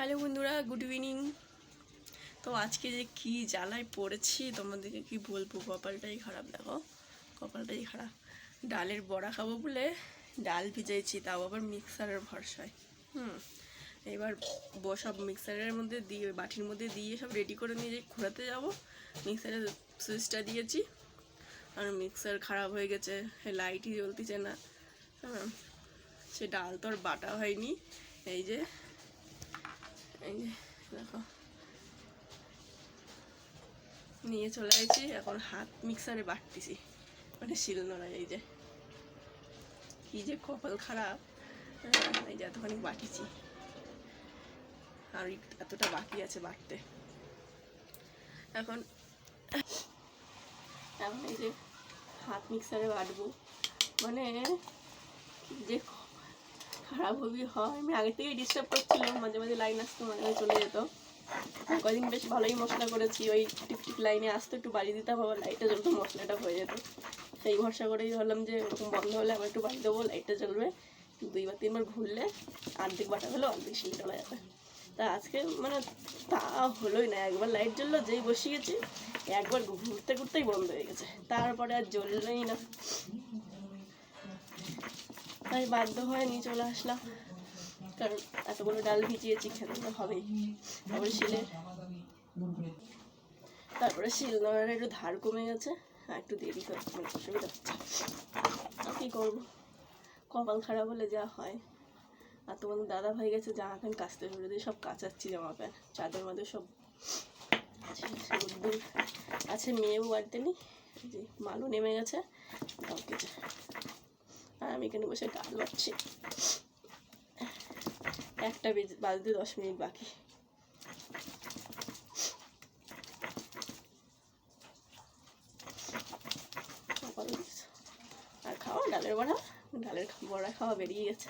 Hello বন্ধুরা, good evening. তো আজকে যে কি জ্বালায় পড়েছি, তোমাদেরকে কি বলব? কপালটাই খারাপ, দেখো। কপালটাই খারাপ। ডালের বড়া খাব বলে ডাল ভিজাইছি, তাও আবার মিক্সারের ভরসায়। হুম, এবার সব মিক্সারের মধ্যে দিয়ে, বাটির মধ্যে দিয়ে সব রেডি করে নিয়ে ঘোরাতে যাব। মিক্সারের সুইচটা দিয়েছি। আর মিক্সার খারাপ হয়ে গেছে লাইটই জ্বলতেছে না। হ্যাঁ সে ডাল তো আর বাটা হয়নি। এই যে এই দেখো। নিয়ে চলে আসছি এখন হাত মিক্সারে বাটতেছি মানে শিলনোড়ায় এই যে। কি যে কপাল খারাপ। হ্যাঁ, এই যে এতখানি বাটিছি আর এতটা বাকি আছে বাটতে এখন এখন এই যে হাত মিক্সারে বাটবো মানে যে খারাপ হবি হয়। আমি আগে থেকেই ডিস্টার্ব করছিলাম, মাঝে মাঝে লাইন আসতো, মাঝে মাঝে চলে যেত। কদিন বেশ ভালোই মশলা করেছি, ওই টিপ টিপ লাইনে আসতো, একটু বাড়ি দিতাম, আবার লাইটটা জ্বলতো, মশলাটা হয়ে যেত। সেই ভরসা করেই ভাবলাম যে ওরকম বন্ধ হলে আবার একটু বাড়ি দেবো লাইটটা জ্বলবে। দুইবার তিনবার ঘুরলে অর্ধেক বাটা হলো, অর্ধেক শিল চলে যাবে। তা আজকে মানে তা হলোই না, একবার লাইট জ্বললো, যেই বসিয়েছি, একবার ঘুরতে ঘুরতেই বন্ধ হয়ে গেছে। তারপরে আর জ্বললোই না। তাই বাধ্য হয়ে চলে আসলাম। কারণ এতগুলো ডাল ভিজিয়েছি, খেতে তো হবেই। তারপরে শিলের তারপরে শিল নোড়ার একটু ধার কমে গেছে। একটু দেরি করে মানে অসুবিধা হচ্ছে। আর কী করব? কপাল খারাপ হলে যা হয়। আর তোমার দাদা ভাই গেছে জামা প্যান্ট কাচতে শুরু দিয়ে সব কাচাচ্ছি জামা প্যান্ট। চাদর মাদর সব আছে মেয়েও বাড়িতে যে মালও নেমে গেছে। আর আমি এখানে বসে ডাল বাড়ছি একটা বেজে বাজতে দশ মিনিট বাকি। আর খাওয়া, ডালের বড়া। ডালের বড়া খাওয়া বেরিয়ে গেছে।